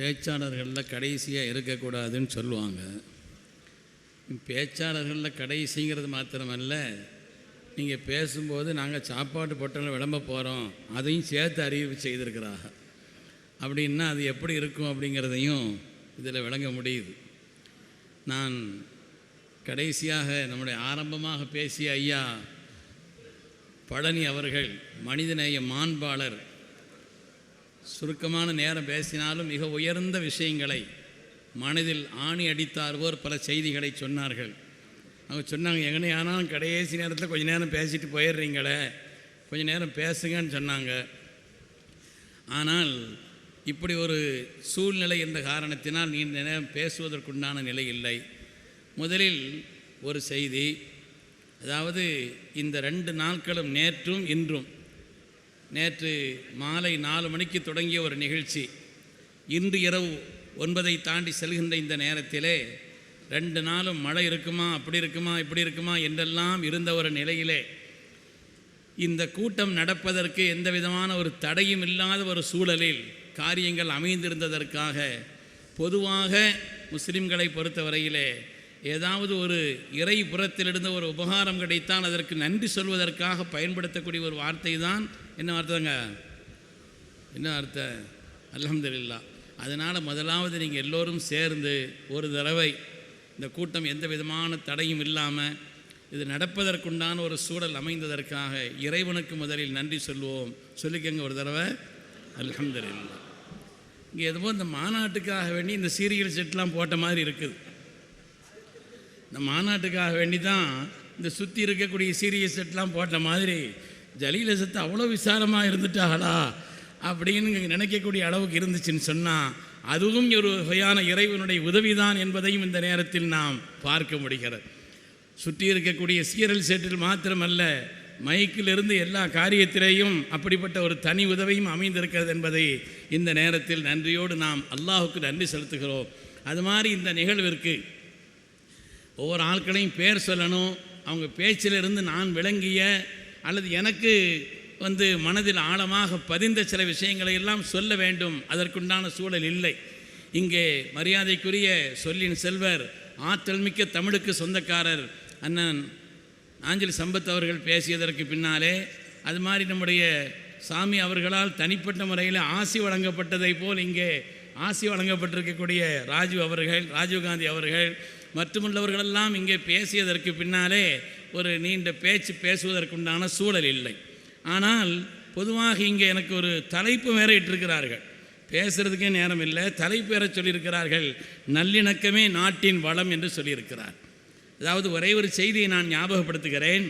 பேச்சாளர்களில் கடைசியாக இருக்கக்கூடாதுன்னு சொல்லுவாங்க. பேச்சாளர்களில் கடைசிங்கிறது மாத்திரமல்ல நீங்கள் பேசும்போது நாங்கள் சாப்பாட்டு பொட்டலில் விளம்ப போகிறோம் அதையும் சேர்த்து அறிவிப்பு செய்திருக்கிறாங்க. அப்படின்னா அது எப்படி இருக்கும் அப்படிங்கிறதையும் இதில் விளங்க முடியுது. நான் கடைசியாக நம்முடைய ஆரம்பமாக பேசிய ஐயா பழனி அவர்கள் மனிதநேய மாண்பாளர் சுருக்கமான நேரம் பேசினாலும் மிக உயர்ந்த விஷயங்களை மனதில் ஆணி அடித்தார்வோர் பல செய்திகளை சொன்னார்கள். அவங்க சொன்னாங்க எங்கனே ஆனாலும் கடைசி நேரத்தில் கொஞ்ச நேரம் பேசிட்டு போயிடுறீங்களே கொஞ்ச நேரம் பேசுங்கன்னு சொன்னாங்க. ஆனால் இப்படி ஒரு சூழ்நிலை என்ற காரணத்தினால் நீண்ட நேரம் பேசுவதற்குண்டான நிலை இல்லை. முதலில் ஒரு செய்தி அதாவது இந்த ரெண்டு நாட்களும் நேற்றும் இன்றும் நேற்று மாலை நாலு மணிக்கு தொடங்கிய ஒரு நிகழ்ச்சி. இன்று இரவு ஒன்பதை தாண்டி செல்கின்ற இந்த நேரத்திலே ரெண்டு நாளும் மழை இருக்குமா அப்படி இருக்குமா இப்படி இருக்குமா என்றெல்லாம் இருந்த ஒரு நிலையிலே இந்த கூட்டம் நடப்பதற்கு எந்த விதமான ஒரு தடையும் இல்லாத ஒரு சூழலில் காரியங்கள் அமைந்திருந்ததற்காக பொதுவாக முஸ்லிம்களை பொறுத்தவரையிலே ஏதாவது ஒரு இறை புறத்திலிருந்து ஒரு உபகாரம் கிடைத்தால் அதற்கு நன்றி சொல்வதற்காக பயன்படுத்தக்கூடிய ஒரு வார்த்தை தான். என்ன வார்த்தைங்க? என்ன வார்த்தை? அலமதுல்லா அதனால் முதலாவது நீங்கள் எல்லோரும் சேர்ந்து ஒரு தடவை இந்த கூட்டம் எந்த விதமான தடையும் இல்லாமல் இது நடப்பதற்குண்டான ஒரு சூழல் அமைந்ததற்காக இறைவனுக்கு முதலில் நன்றி சொல்வோம் சொல்லிக்கங்க ஒரு தடவை. அலமதுல்லா இங்கே எதுவோ இந்த மாநாட்டுக்காக வேண்டி இந்த சீரியல் செட்லாம் போட்ட மாதிரி இருக்குது. இந்த மாநாட்டுக்காக வேண்டி தான் இந்த சுற்றி இருக்கக்கூடிய சீரியஸ் செட்லாம் போட்ட மாதிரி ஜலீல சத்து அவ்வளோ விசாலமாக இருந்துட்டாங்களா அப்படின்னு நினைக்கக்கூடிய அளவுக்கு இருந்துச்சுன்னு சொன்னால் அதுவும் ஒரு வகையான இறைவனுடைய உதவிதான் என்பதையும் இந்த நேரத்தில் நாம் பார்க்க முடிகிறது. சுற்றி இருக்கக்கூடிய சீரல் செட்டில் மாத்திரமல்ல மைக்கிலிருந்து எல்லா காரியத்திலேயும் அப்படிப்பட்ட ஒரு தனி உதவியும் அமைந்திருக்கிறது என்பதை இந்த நேரத்தில் நன்றியோடு நாம் அல்லாஹுக்கு நன்றி செலுத்துகிறோம். அது மாதிரி இந்த நிகழ்விற்கு ஒவ்வொரு ஆட்களையும் பேர் சொல்லணும். அவங்க பேச்சிலிருந்து நான் விளங்கிய அல்லது எனக்கு வந்து மனதில் ஆழமாக பதிந்த சில விஷயங்களை எல்லாம் சொல்ல வேண்டும். அதற்குண்டான சூழல் இல்லை. இங்கே மரியாதைக்குரிய சொல்லின் செல்வர் ஆற்றல் மிக்க தமிழுக்கு சொந்தக்காரர் அண்ணன் ஆஞ்சலி சம்பத் அவர்கள் பேசியதற்கு பின்னாலே அது மாதிரி நம்முடைய சாமி அவர்களால் தனிப்பட்ட முறையில் ஆசி வழங்கப்பட்டதை போல் இங்கே ஆசி வழங்கப்பட்டிருக்கக்கூடிய ராஜீவ் அவர்கள் ராஜீவ்காந்தி அவர்கள் மற்றுமுள்ளவர்களெல்லாம் இங்கே பேசியதற்கு பின்னாலே ஒரு நீண்ட பேச்சு பேசுவதற்குண்டான சூழல் இல்லை. ஆனால் பொதுவாக இங்கே எனக்கு ஒரு தலைப்பு வேற இட்டிருக்கிறார்கள் பேசுகிறதுக்கே நேரம் இல்லை தலைப்பு வேற சொல்லியிருக்கிறார்கள். நல்லிணக்கமே நாட்டின் வளம் என்று சொல்லியிருக்கிறார். அதாவது ஒரே ஒரு செய்தியை நான் ஞாபகப்படுத்துகிறேன்.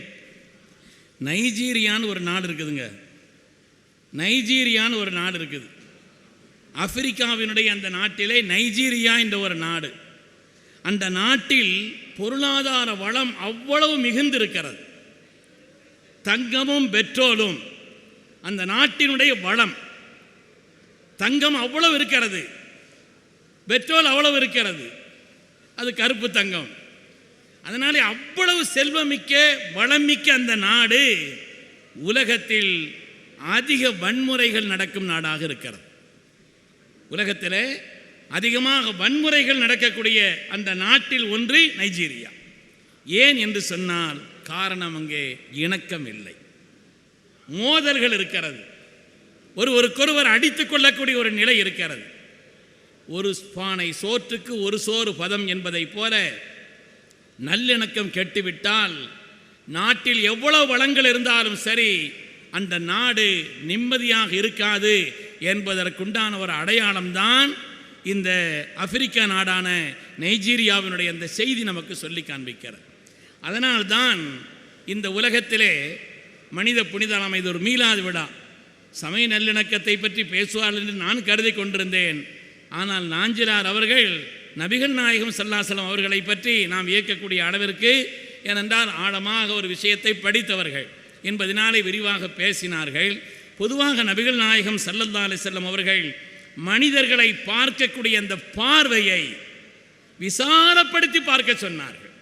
நைஜீரியான்னு ஒரு நாடு இருக்குதுங்க. நைஜீரியான்னு ஒரு நாடு இருக்குது. ஆப்பிரிக்காவினுடைய அந்த நாட்டிலே நைஜீரியா என்ற ஒரு நாடு. அந்த நாட்டில் பொருளாதார வளம் அவ்வளவு மிகுந்திருக்கிறது. தங்கமும் பெட்ரோலும் அந்த நாட்டினுடைய வளம். தங்கம் அவ்வளவு இருக்கிறது. பெட்ரோல் அவ்வளவு இருக்கிறது. அது கருப்பு தங்கம். அதனாலே அவ்வளவு செல்வமிக்க வளமிக்க அந்த நாடு உலகத்தில் அதிக வன்முறைகள் நடக்கும் நாடாக இருக்கிறது. உலகத்திலே அதிகமாக வன்முறைகள் நடக்கக்கூடிய அந்த நாட்டில் ஒன்று நைஜீரியா. ஏன் என்று சொன்னால் காரணம் அங்கே இணக்கம் இல்லை. மோதல்கள் இருக்கிறது. ஒருவருக்கொருவர் அடித்துக் கொள்ளக்கூடிய ஒரு நிலை இருக்கிறது. ஒரு பானை சோற்றுக்கு ஒரு சோறு பதம் என்பதைப் போல நல்லிணக்கம் கெட்டுவிட்டால் நாட்டில் எவ்வளவு வளங்கள் இருந்தாலும் சரி அந்த நாடு நிம்மதியாக இருக்காது என்பதற்குண்டான ஒரு அடையாளம்தான் இந்த ஆப்பிரிக்க நாடான நைஜீரியாவினுடைய அந்த செய்தி நமக்கு சொல்லி காண்பிக்கிறது. அதனால்தான் இந்த உலகத்திலே மனித புனிதலாம் இது ஒரு மீளாது விழா சமய நல்லிணக்கத்தை பற்றி பேசுவார் என்று நான் கருதி கொண்டிருந்தேன். ஆனால் நாஞ்சிலார் அவர்கள் நபிகள் நாயகம் சல்லாசலம் அவர்களை பற்றி நாம் இயக்கக்கூடிய அளவிற்கு ஏனென்றால் ஆழமாக ஒரு விஷயத்தை படித்தவர்கள் என்பதனாலே விரிவாக பேசினார்கள். பொதுவாக நபிகள் நாயகம் சல்லல்லா அலிசல்லம் அவர்கள் மனிதர்களை பார்க்கக்கூடிய அந்த பார்வையை விசாலப்படுத்தி பார்க்க சொன்னார்கள்.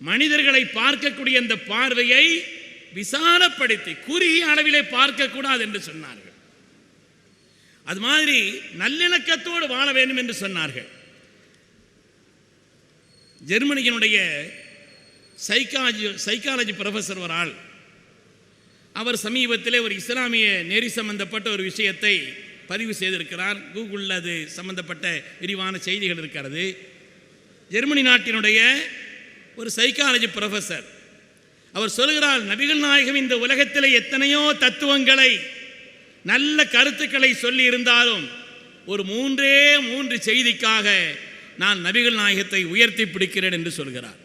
மனிதர்களை பார்க்கக்கூடிய அந்த பார்வையை விசாலப்படுத்தி குறுகிய அளவிலே பார்க்கக்கூடாது என்று சொன்னார்கள். அது மாதிரி நல்லிணக்கத்தோடு வாழ வேண்டும் என்று சொன்னார்கள். ஜெர்மனியினுடைய சைக்காலஜி சைக்காலஜி ப்ரொஃபஸர் ஒரு ஆள். அவர் சமீபத்திலே ஒரு இஸ்லாமிய நெறி சம்பந்தப்பட்ட ஒரு விஷயத்தை பதிவு செய்திருக்கிறார். கூகுளில் அது சம்பந்தப்பட்ட விரிவான செய்திகள் இருக்கிறது. ஜெர்மனி நாட்டினுடைய ஒரு சைக்காலஜி ப்ரொஃபஸர் அவர் சொல்கிறார் நபிகள் நாயகம் இந்த உலகத்தில் எத்தனையோ தத்துவங்களை நல்ல கருத்துக்களை சொல்லி இருந்தாலும் ஒரு மூன்றே மூன்று செய்திக்காக நான் நபிகள் நாயகத்தை உயர்த்தி பிடிக்கிறேன் என்று சொல்கிறார்.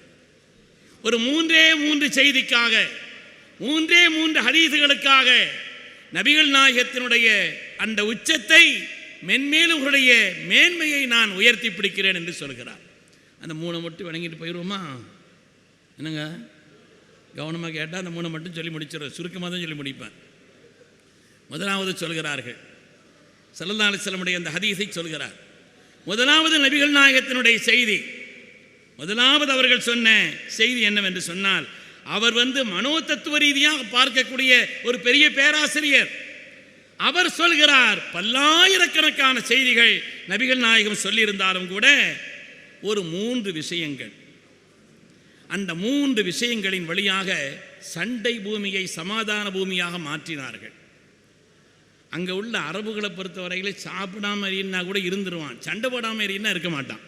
ஒரு மூன்றே மூன்று செய்திக்காக மூன்றே மூன்று ஹரீசுகளுக்காக நபிகள் நாயகத்தினுடைய அந்த உச்சத்தை மென்மேலும் உங்களுடைய மேன்மையை நான் உயர்த்தி பிடிக்கிறேன் என்று சொல்கிறார். அந்த மூணை மட்டும் வணங்கிட்டு போயிடுவோமா? என்னங்க? கவனமாக கேட்டால் அந்த மூணை மட்டும் சொல்லி முடிச்சிடுறேன். சுருக்கமாக தான் சொல்லி முடிப்பேன். முதலாவது சொல்கிறார்கள். சல்லல்லா அலிஸ்லமுடைய அந்த ஹதீஸை சொல்கிறார். முதலாவது நபிகள் நாயகத்தினுடைய செய்தி. முதலாவது அவர்கள் சொன்ன செய்தி என்னவென்று சொன்னால் அவர் வந்து மனோ தத்துவ ரீதியாக பார்க்கக்கூடிய ஒரு பெரிய பேராசிரியர். அவர் சொல்கிறார் பல்லாயிரக்கணக்கான செய்திகள் நபிகள் நாயகம் சொல்லியிருந்தாலும் கூட ஒரு மூன்று விஷயங்கள். அந்த மூன்று விஷயங்களின் வழியாக சண்டை பூமியை சமாதான பூமியாக மாற்றினார்கள். அங்கே உள்ள அரபுகளை பொறுத்தவரையில் சாப்பிடாமல் எறினா கூட இருந்துருவான். சண்டை போடாமல் எறினா இருக்க மாட்டான்.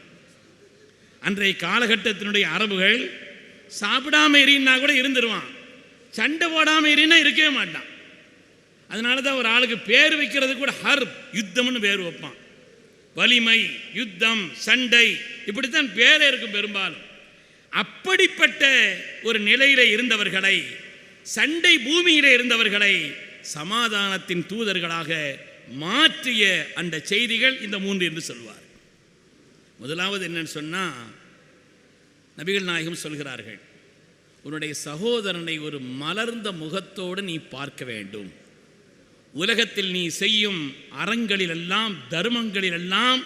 அன்றைய காலகட்டத்தினுடைய அரபுகள் சாப்பிடாம எறினா கூட இருந்துருவான். சண்டை போடாமல் எறினா இருக்கவே மாட்டான். அதனால தான் ஒரு ஆளுக்கு பேர் வைக்கிறது கூட ஹர் யுத்தம்னு பேர் வைப்பான். வலிமை யுத்தம் சண்டை இப்படித்தான் பேரே இருக்கும் பெரும்பாலும். அப்படிப்பட்ட ஒரு நிலையில இருந்தவர்களை சண்டை பூமியில இருந்தவர்களை சமாதானத்தின் தூதர்களாக மாற்றிய அந்த செய்திகள் இந்த மூன்று என்று சொல்வார். முதலாவது என்னன்னு சொன்னா நபிகள் நாயகம் சொல்கிறார்கள் உன்னுடைய சகோதரனை ஒரு மலர்ந்த முகத்தோடு நீ பார்க்க வேண்டும். உலகத்தில் நீ செய்யும் அறங்களிலெல்லாம் தர்மங்களிலெல்லாம்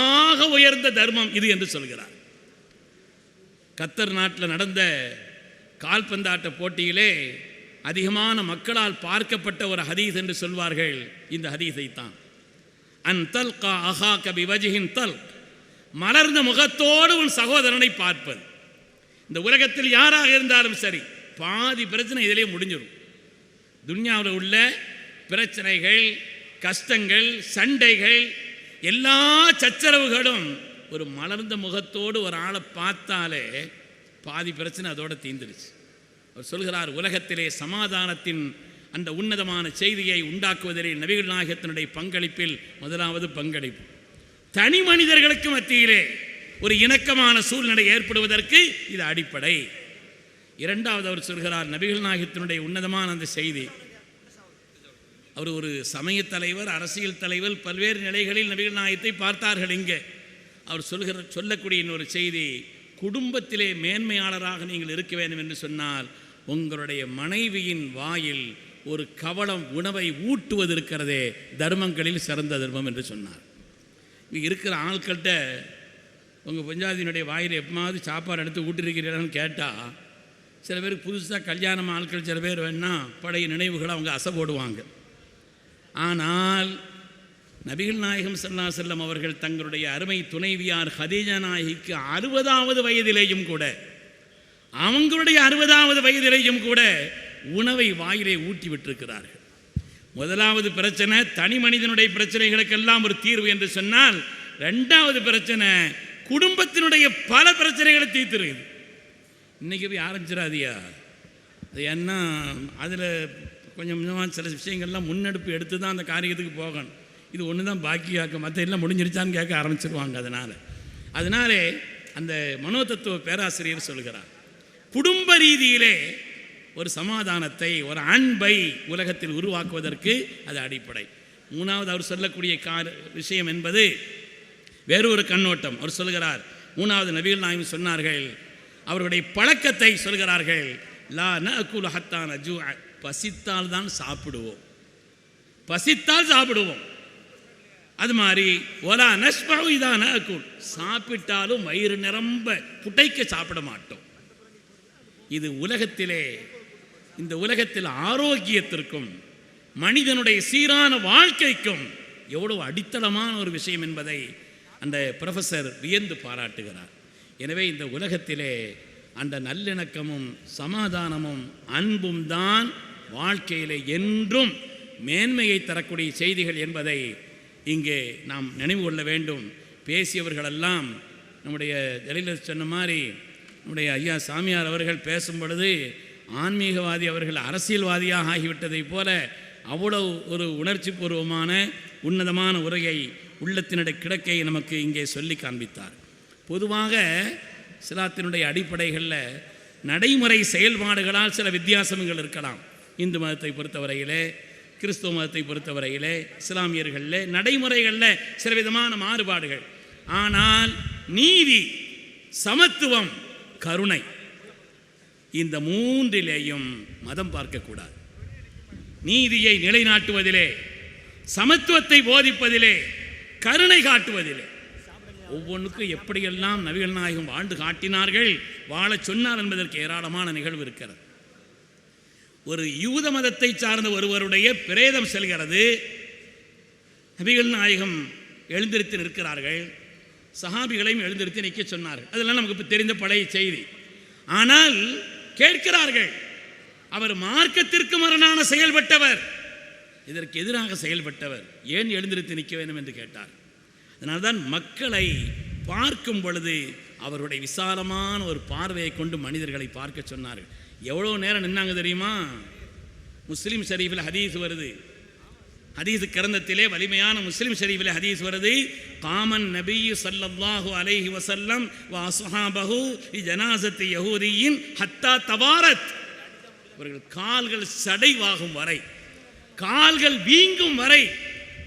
ஆக உயர்ந்த தர்மம் இது என்று சொல்கிறார். கத்தர் நாட்டில் நடந்த கால்பந்தாட்ட போட்டியிலே அதிகமான மக்களால் பார்க்கப்பட்ட ஒரு ஹதீஸ் என்று சொல்வார்கள். இந்த ஹதீஸை தான் அன் தல்கா அஹா கபி வஜிஹின் தல் மலர்ந்த முகத்தோடு உன் சகோதரனை பார்ப்பது. இந்த உலகத்தில் யாராக இருந்தாலும் சரி பாதி பிரச்சனை இதிலே முடிஞ்சிடும் துன்யாவில் உள்ள பிரச்சனைகள் கஷ்டங்கள் சண்டைகள் எல்லா சச்சரவுகளும் ஒரு மலர்ந்த முகத்தோடு ஒரு ஆளை பார்த்தாலே பாதி பிரச்சனை அதோடு தீந்துருச்சு அவர் சொல்கிறார் உலகத்திலே சமாதானத்தின் அந்த உன்னதமான செய்தியை உண்டாக்குவதிலே நபிகள் நாயகத்தினுடைய பங்களிப்பில் முதலாவது பங்களிப்பு. தனி மனிதர்களுக்கு மத்தியிலே ஒரு இணக்கமான சூழ்நிலை ஏற்படுவதற்கு இது அடிப்படை. இரண்டாவது அவர் சொல்கிறார் நபிகள் நாயகத்தினுடைய உன்னதமான அந்த செய்தி அவர் ஒரு சமய தலைவர் அரசியல் தலைவர் பல்வேறு நிலைகளில் நபிகள் நாயத்தை பார்த்தார்கள் இங்கே. அவர் சொல்கிற சொல்லக்கூடிய இன்னொரு செய்தி குடும்பத்திலே மேன்மையாளராக நீங்கள் இருக்க வேண்டும் என்று சொன்னால் உங்களுடைய மனைவியின் வாயில் ஒரு கவளம் உணவை ஊட்டுவது இருக்கிறதே தர்மங்களில் சிறந்த தர்மம் என்று சொன்னார். இங்கே இருக்கிற ஆட்கள்கிட்ட உங்கள் பஞ்சாதியினுடைய வாயில் எப்பமாவது சாப்பாடு எடுத்து ஊட்டிருக்கிறீர்களான்னு கேட்டால் சில பேருக்கு புதுசாக கல்யாணம் ஆட்கள் சில பேர் வேணால் பழைய நினைவுகளை அவங்க அசை போடுவாங்க. ஆனால் நபிகள் நாயகம் சல்லா செல்லம் அவர்கள் தங்களுடைய அருமை துணைவியார் ஹதீஜா நாயகிக்கு அறுபதாவது வயதிலேயும் கூட அவங்களுடைய அறுபதாவது வயதிலேயும் கூட உணவை வாயிலே ஊட்டி விட்டிருக்கிறார்கள். முதலாவது பிரச்சனை தனி மனிதனுடைய பிரச்சனைகளுக்கெல்லாம் ஒரு தீர்வு என்று சொன்னால் ரெண்டாவது பிரச்சனை குடும்பத்தினுடைய பல பிரச்சனைகளை தீர்த்துருக்குது. இன்றைக்கி போய் ஆரம்பிச்சிடாதியா? அது என்ன? அதில் கொஞ்சம் கொஞ்சமாக சில விஷயங்கள்லாம் முன்னெடுப்பு எடுத்து தான் அந்த காரியத்துக்கு போகணும். இது ஒன்று தான் பாக்கியாக்க மற்ற எல்லாம் முடிஞ்சிருச்சான்னு கேட்க ஆரம்பிச்சிருவாங்க அதனால். அதனாலே அந்த மனோதத்துவ பேராசிரியர் சொல்கிறார் குடும்ப ரீதியிலே ஒரு சமாதானத்தை ஒரு அன்பை உலகத்தில் உருவாக்குவதற்கு அது அடிப்படை. மூணாவது அவர் சொல்லக்கூடிய கார விஷயம் என்பது வேறொரு கண்ணோட்டம். அவர் சொல்கிறார் மூணாவது நபிகள் நாயும் சொன்னார்கள் அவருடைய பழக்கத்தை சொல்கிறார்கள் லா நகுல் ஹத்தான ஜூ பசித்தால் தான் சாப்பிடுவோம். பசித்தால் சாப்பிடுவோம். அது மாதிரி ஒலா நஷ்பாவும் இதான அக்குல் சாப்பிட்டாலும் வயிறு நிரம்ப புட்டைக்க சாப்பிட மாட்டோம். இது உலகத்திலே இந்த உலகத்தில் ஆரோக்கியத்திற்கும் மனிதனுடைய சீரான வாழ்க்கைக்கும் எவ்வளவு அடித்தளமான ஒரு விஷயம் என்பதை அந்த ப்ரொஃபஸர் வியந்து பாராட்டுகிறார். எனவே இந்த உலகத்திலே அந்த நல்லிணக்கமும் சமாதானமும் அன்பும் தான் வாழ்க்கையில் என்றும் மேன்மையை தரக்கூடிய செய்திகள் என்பதை இங்கே நாம் நினைவு கொள்ள வேண்டும். பேசியவர்களெல்லாம் நம்முடைய ஜெயலலிதா சொன்ன மாதிரி நம்முடைய ஐயா சாமியார் அவர்கள் பேசும் பொழுது ஆன்மீகவாதி அவர்கள் அரசியல்வாதியாக ஆகிவிட்டதைப் போல அவ்வளவு ஒரு உணர்ச்சி பூர்வமான உன்னதமான உரையை உள்ளத்தினுடைய கிடக்கை நமக்கு இங்கே சொல்லி காண்பித்தார். பொதுவாக சிலாத்தினுடைய அடிப்படைகளில் நடைமுறை செயல்பாடுகளால் சில வித்தியாசங்கள் இருக்கலாம். இந்து மதத்தை பொறுத்தவரையிலே கிறிஸ்துவ மதத்தை பொறுத்தவரையிலே இஸ்லாமியர்களில் நடைமுறைகளில் சில விதமான மாறுபாடுகள். ஆனால் நீதி சமத்துவம் கருணை இந்த மூன்றிலேயும் மதம் பார்க்கக்கூடாது. நீதியை நிலைநாட்டுவதிலே சமத்துவத்தை போதிப்பதிலே கருணை காட்டுவதிலே. ஒவ்வொன்றுக்கும் எப்படியெல்லாம் நபிகள் நாயகம் வாழ்ந்து காட்டினார்கள் வாழச் சொன்னார் என்பதற்கு ஏராளமான நிகழ்வு இருக்கிறது. ஒரு யூத மதத்தை சார்ந்த ஒருவருடைய பிரேதம் செல்கிறது. நபிகள் நாயகம் எழுந்திருத்து நிற்கிறார்கள். சஹாபிகளையும் எழுந்திருத்து நிற்க சொன்னார்கள். அதெல்லாம் நமக்கு இப்போ தெரிந்த பழைய செய்தி. ஆனால் கேட்கிறார்கள். அவர் மார்க்கத்திற்கு மரணான செயல்பட்டவர். இதற்கு எதிராக செயல்பட்டவர். ஏன் எழுந்திருத்து நிற்க வேண்டும் என்று கேட்டார். அதனால்தான் மக்களை பார்க்கும் பொழுது அவருடைய விசாலமான ஒரு பார்வையை கொண்டு மனிதர்களை பார்க்க சொன்னார்கள். எவ்வளோ நேரம் நின்னாங்க தெரியுமா? முஸ்லீம் ஷரீஃபில் ஹதீஸ் வருது. ஹதீஸ் கிரந்தத்திலே வலிமையான முஸ்லிம் ஷரீஃபில் ஹதீஸ் வருது. காமன் நபியு ஸல்லல்லாஹு அலைஹி வசல்லம் வாசுஹாபஹு ஜனாசத்து லி யஹூதியின் ஹத்தா தவாரத். இவர்கள் கால்கள் சடைவாகும் வரை கால்கள் வீங்கும் வரை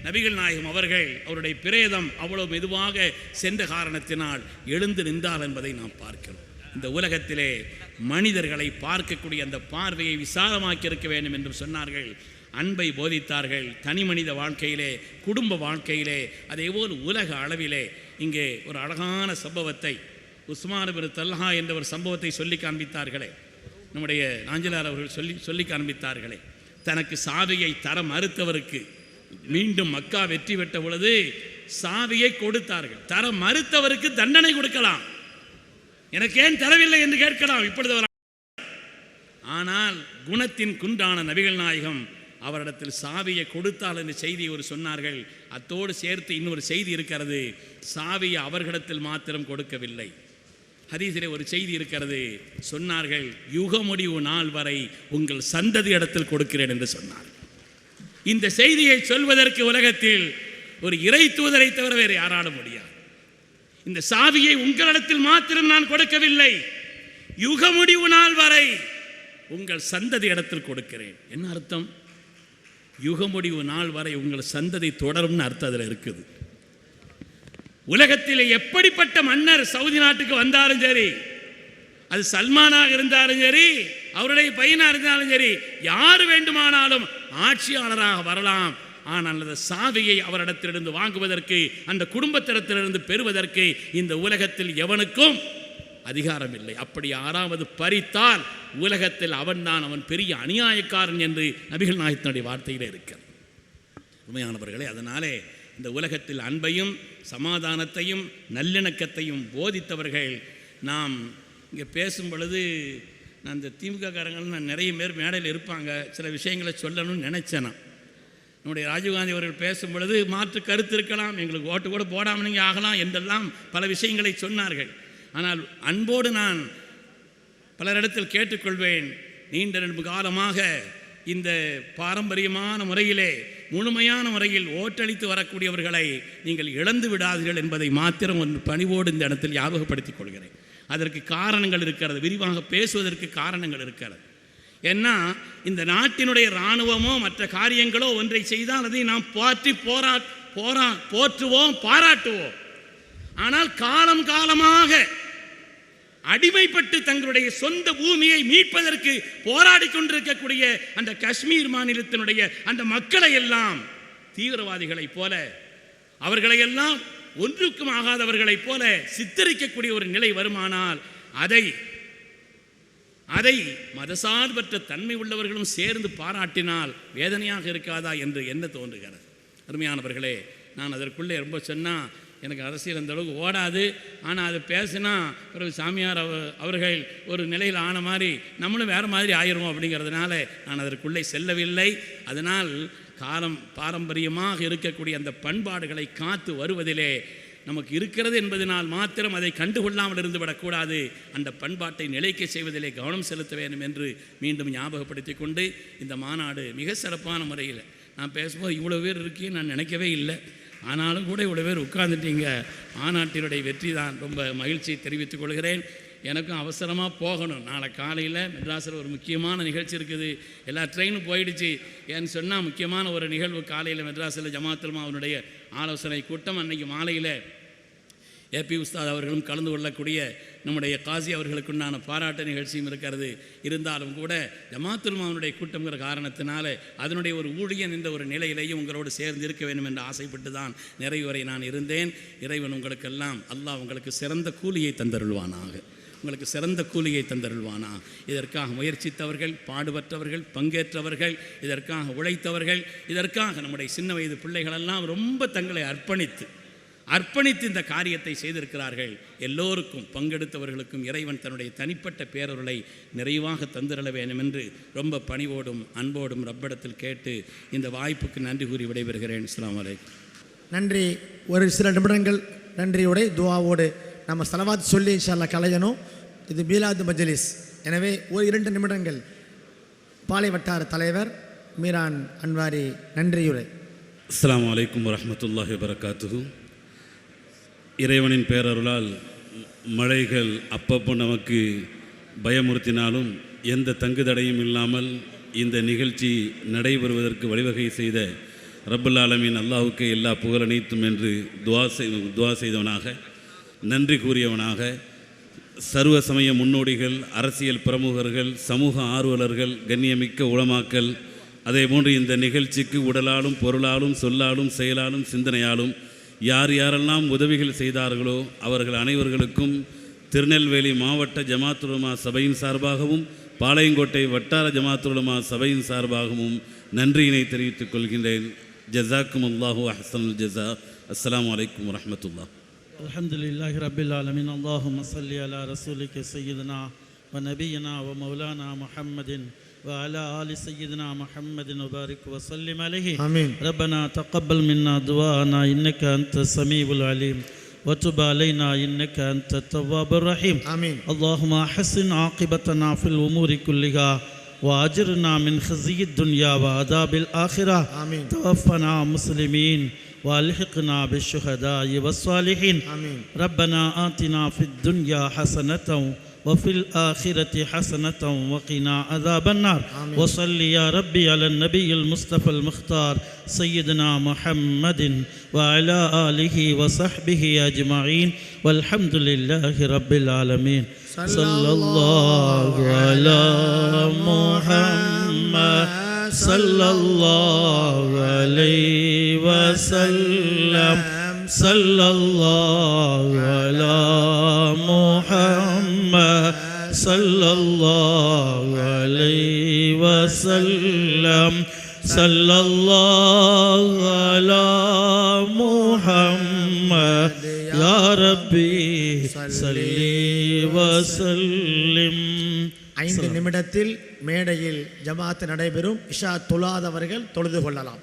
நபிகள் நாயகம் அவர்கள் அவருடைய பிரேதம் அவ்வளவு மெதுவாக சென்ற காரணத்தினால் எழுந்து நின்றார் என்பதை நாம் பார்க்கிறோம். இந்த உலகத்திலே மனிதர்களை பார்க்கக்கூடிய அந்த பார்வையை விசாலமாக்கி இருக்க வேண்டும் என்று சொன்னார்கள். அன்பை போதித்தார்கள். தனி மனித வாழ்க்கையிலே குடும்ப வாழ்க்கையிலே அதேபோல் உலக அளவிலே இங்கே ஒரு அழகான சம்பவத்தை உஸ்மான் பின் தல்ஹா என்ற ஒரு சம்பவத்தை சொல்லி காண்பித்தார்களே. நம்முடைய ஆஞ்சலார் அவர்கள் சொல்லி சொல்லி காண்பித்தார்களே. தனக்கு சாவியை தர மறுத்தவருக்கு மீண்டும் மக்கா வெற்றி பெற்ற பொழுது சாவியை கொடுத்தார்கள். தர மறுத்தவருக்கு தண்டனை கொடுக்கலாம். எனக்கு ஏன் தரவில்லை என்று கேட்கலாம். இப்பொழுது அவர் ஆனால் குணத்தின் குன்றான நபிகள் நாயகம் அவரிடத்தில் சாவியை கொடுத்தால் என்று செய்தியை ஒரு சொன்னார்கள். அத்தோடு சேர்த்து இன்னொரு செய்தி இருக்கிறது. சாவியை அவர்களிடத்தில் மாத்திரம் கொடுக்கவில்லை. ஹதீஸிலே ஒரு செய்தி இருக்கிறது. சொன்னார்கள் யுக முடிவு நாள் வரை உங்கள் சந்ததி இடத்தில் கொடுக்கிறேன் என்று சொன்னார் இந்த செய்தியை சொல்வதற்கு உலகத்தில் ஒரு இறை தூதரை தவிர வேறு யாராலும் முடியாது. இந்த சாவியை உங்களிடத்தில் மாத்திரம் நான் கொடுக்கவில்லை. யுக முடிவு நாள் வரை உங்கள் சந்ததி இடத்தில் கொடுக்கிறேன். என்ன அர்த்தம்? யுக முடிவு நாள் வரை உங்கள் சந்ததி தொடரும்னு அர்த்தம் அதில் இருக்குது. உலகத்தில் எப்படிப்பட்ட மன்னர் சவுதி நாட்டுக்கு வந்தாலும் சரி அது சல்மானாக இருந்தாலும் சரி அவருடைய பையனாக இருந்தாலும் சரி யார் வேண்டுமானாலும் ஆட்சியாளராக வரலாம். ஆனால் அந்த சாவியை அவரிடத்திலிருந்து வாங்குவதற்கு அந்த குடும்பத்திடத்திலிருந்து பெறுவதற்கு இந்த உலகத்தில் எவனுக்கும் அதிகாரம் இல்லை அப்படி யாராவது பறித்தால் உலகத்தில் அவன்தான் அவன் பெரிய அநியாயக்காரன் என்று நபிகள் நாயகத்தினுடைய வார்த்தையில் இருக்கிறது. உண்மையானவர்களே அதனாலே இந்த உலகத்தில் அன்பையும் சமாதானத்தையும் நல்லிணக்கத்தையும் போதித்தவர்கள் நாம் இங்கே பேசும் பொழுது நான் இந்த திமுக காரங்கள் நான் நிறைய பேர் மேடையில் இருப்பாங்க சில விஷயங்களை சொல்லணும்னு நினச்சேன் நான். நம்முடைய ராஜீவ்காந்தி அவர்கள் பேசும் பொழுது மாற்று கருத்து இருக்கலாம் எங்களுக்கு ஓட்டு கூட போடாமல் நீங்கள் ஆகலாம் என்றெல்லாம் பல விஷயங்களை சொன்னார்கள். ஆனால் அன்போடு நான் பலரிடத்தில் கேட்டுக்கொள்வேன் நீண்ட நெடும்பு காலமாக இந்த பாரம்பரியமான முறையிலே முழுமையான முறையில் ஓட்டளித்து வரக்கூடியவர்களை நீங்கள் இழந்து விடாதீர்கள் என்பதை மாத்திரம் ஒன்று பணிவோடு இந்த இடத்தில் ஞாபகப்படுத்திக் கொள்கிறேன். அதற்கு காரணங்கள் இருக்கிறது விரிவாக பேசுவதற்கு காரணங்கள் இருக்கிறது. ஏன்னா இந்த நாட்டினுடைய இராணுவமோ மற்ற காரியங்களோ ஒன்றை செய்தால் அதை நாம் போற்றி போரா போரா போற்றுவோம் பாராட்டுவோம். ஆனால் காலம் காலமாக அடிமைப்பட்டு தங்களுடைய சொந்த பூமியை மீட்பதற்கு போராடி கொண்டிருக்கக்கூடிய அந்த காஷ்மீர் மாநிலத்தினுடைய அந்த மக்களை எல்லாம் தீவிரவாதிகளைப் போல அவர்களையெல்லாம் ஒன்றுக்கும் ஆகாதவர்களைப் போல சித்தரிக்கக்கூடிய ஒரு நிலை வருமானால் அதை அதை மதசார்பற்ற தன்மை உள்ளவர்களும் சேர்ந்து பாராட்டினால் வேதனையாக இருக்காதா என்று என்ன தோன்றுகிறது? அருமையானவர்களே நான் அதற்குள்ளே ரொம்ப சொன்னால் எனக்கு அரசியல் அந்த அளவுக்கு ஓடாது. ஆனால் அது பேசினா பிறகு சாமியார் அவ அவர்கள் ஒரு நிலையில் ஆன மாதிரி நம்மளும் வேறு மாதிரி ஆயிரும் அப்படிங்கிறதுனால நான் அதற்குள்ளே செல்லவில்லை. அதனால் காலம் பாரம்பரியமாக இருக்கக்கூடிய அந்த பண்பாடுகளை காத்து வருவதிலே நமக்கு இருக்கிறது என்பதனால் மாத்திரம் அதை கண்டுகொள்ளாமல் இருந்து விடக்கூடாது. அந்த பண்பாட்டை நிலைக்க செய்வதிலே கவனம் செலுத்த வேண்டும் என்று மீண்டும் ஞாபகப்படுத்தி கொண்டு இந்த மாநாடு மிக சிறப்பான முறையில் நான் பேசும்போது இவ்வளோ பேர் இருக்கேன்னு நான் நினைக்கவே இல்லை. ஆனாலும் கூட இவ்வளோ பேர் உட்கார்ந்துட்டீங்க. மாநாட்டினுடைய வெற்றி தான். ரொம்ப மகிழ்ச்சியை தெரிவித்துக் கொள்கிறேன். எனக்கும் அவசரமாக போகணும். நாளை காலையில் மெட்ராஸில் ஒரு முக்கியமான நிகழ்ச்சி இருக்குது. எல்லா ட்ரெயினும் போயிடுச்சு. ஏன்னு சொன்னால் முக்கியமான ஒரு நிகழ்வு காலையில் மெட்ராஸில் ஜமாத்துல்மா அவனுடைய ஆலோசனை கூட்டம் அன்னைக்கு மாலையில் ஏபி உஸ்தாத் அவர்களும் கலந்து கொள்ளக்கூடிய நம்முடைய காசி அவர்களுக்குண்டான பாராட்டு நிகழ்ச்சியும் இருக்கிறது. இருந்தாலும் கூட ஜமாத்துல்மாவனுடைய கூட்டங்கிற காரணத்தினால அதனுடைய ஒரு ஊழியன் என்ற ஒரு நிலையிலேயும் உங்களோடு சேர்ந்து இருக்க வேண்டும் என்று ஆசைப்பட்டு தான் நிறைவுரை நான் இருந்தேன். இறைவன் உங்களுக்கெல்லாம் அல்லாஹ் உங்களுக்கு சிறந்த கூலியை தந்தருள்வானாக. உங்களுக்கு சிறந்த கூலியை தந்தருள்வானா. இதற்காக முயற்சித்தவர்கள் பாடுபட்டவர்கள் பங்கேற்றவர்கள் இதற்காக உழைத்தவர்கள் இதற்காக நம்முடைய சின்ன வயது பிள்ளைகளெல்லாம் ரொம்ப தங்களை அர்ப்பணித்து அர்ப்பணித்து இந்த காரியத்தை செய்திருக்கிறார்கள். எல்லோருக்கும் பங்கெடுத்தவர்களுக்கும் இறைவன் தன்னுடைய தனிப்பட்ட பேரருளை நிறைவாக தந்திரள வேண்டும் என்று ரொம்ப பணிவோடும் அன்போடும் ரப்பிடத்தில் கேட்டு இந்த வாய்ப்புக்கு நன்றி கூறி விடைபெறுகிறேன். அஸ்ஸலாமு அலைக்கும். நன்றி. ஒரு சில நிமிடங்கள் நன்றியோட துவாவோடு நம்ம செலவாத் சொல்லி இன்ஷால்லா கலையணும் இது மீலாது மஜ்லிஸ். எனவே ஒரு இரண்டு நிமிடங்கள். பாலை வட்டார தலைவர் மீரான் அன்வாரி நன்றியுரை அஸ்ஸலாமு அலைக்கும் வரஹ்மத்துல்லாஹி வரகாத்துஹு இறைவனின் பேரருளால் மழைகள் அப்பப்போ நமக்கு பயமுறுத்தினாலும் எந்த தங்கு தடையும் இல்லாமல் இந்த நிகழ்ச்சி நடைபெறுவதற்கு வழிவகை செய்த ரப்பல் ஆலமின் அல்லாஹுக்கு எல்லா புகழ் அனைத்தும் என்று துவா செய் துவா செய்தவனாக நன்றி கூறியவனாக சர்வ சமய முன்னோடிகள் அரசியல் பிரமுகர்கள் சமூக ஆர்வலர்கள் கண்ணியமிக்க உளமாக்கல் அதேபோன்று இந்த நிகழ்ச்சிக்கு உடலாலும் பொருளாலும் சொல்லாலும் செயலாலும் சிந்தனையாலும் யார் யாரெல்லாம் உதவிகள் செய்தார்களோ அவர்கள் அனைவர்களுக்கும் திருநெல்வேலி மாவட்ட ஜமாத்துலமா சபையின் சார்பாகவும் பாளையங்கோட்டை வட்டார ஜமாத்துலமா சபையின் சார்பாகவும் நன்றியினை தெரிவித்துக் கொள்கின்றேன். ஜசாக்கும் அல்லாஹூ அஹசன் ஜசா அஸ்லாம் வலைக்கம் வரமத்துல்லா அலமதுல்லாஹி ரபில் ஆலமின். அல்லாஹு மசல்லி அலா ரசூலிக்கு சையீதனா வ நபீனா வ மௌலானா மஹம்மதின் وعلى آل سيدنا محمد وبارك وسلم عليه. آمين. ربنا تقبل منا دعانا إنك أنت السميع العليم. وتب علينا إنك أنت التواب الرحيم. آمين. اللهم حسن عاقبتنا في الأمور كلها وأجرنا من خزي الدنيا وعذاب الآخرة. آمين. توفنا مسلمين وألحقنا بالشهداء والصالحين. آمين. ربنا آتنا في الدنيا حسنة وفي الآخرة حسنة وقنا عذاب النار. آمين. وصل يا ربي على النبي المصطفى المختار سيدنا محمد وعلى آله وصحبه أجمعين. والحمد لله رب العالمين. صلى الله على محمد. صلى الله عليه وسلم. صلى الله صلى الله عليه وسلم صلى الله على محمد يا ربي صل وسلم ஐந்து நிமிடத்தில் மேடையில் ஜமாத்து நடைபெறும் இஷா தொழாதவர்கள் தொழுது கொள்ளலாம்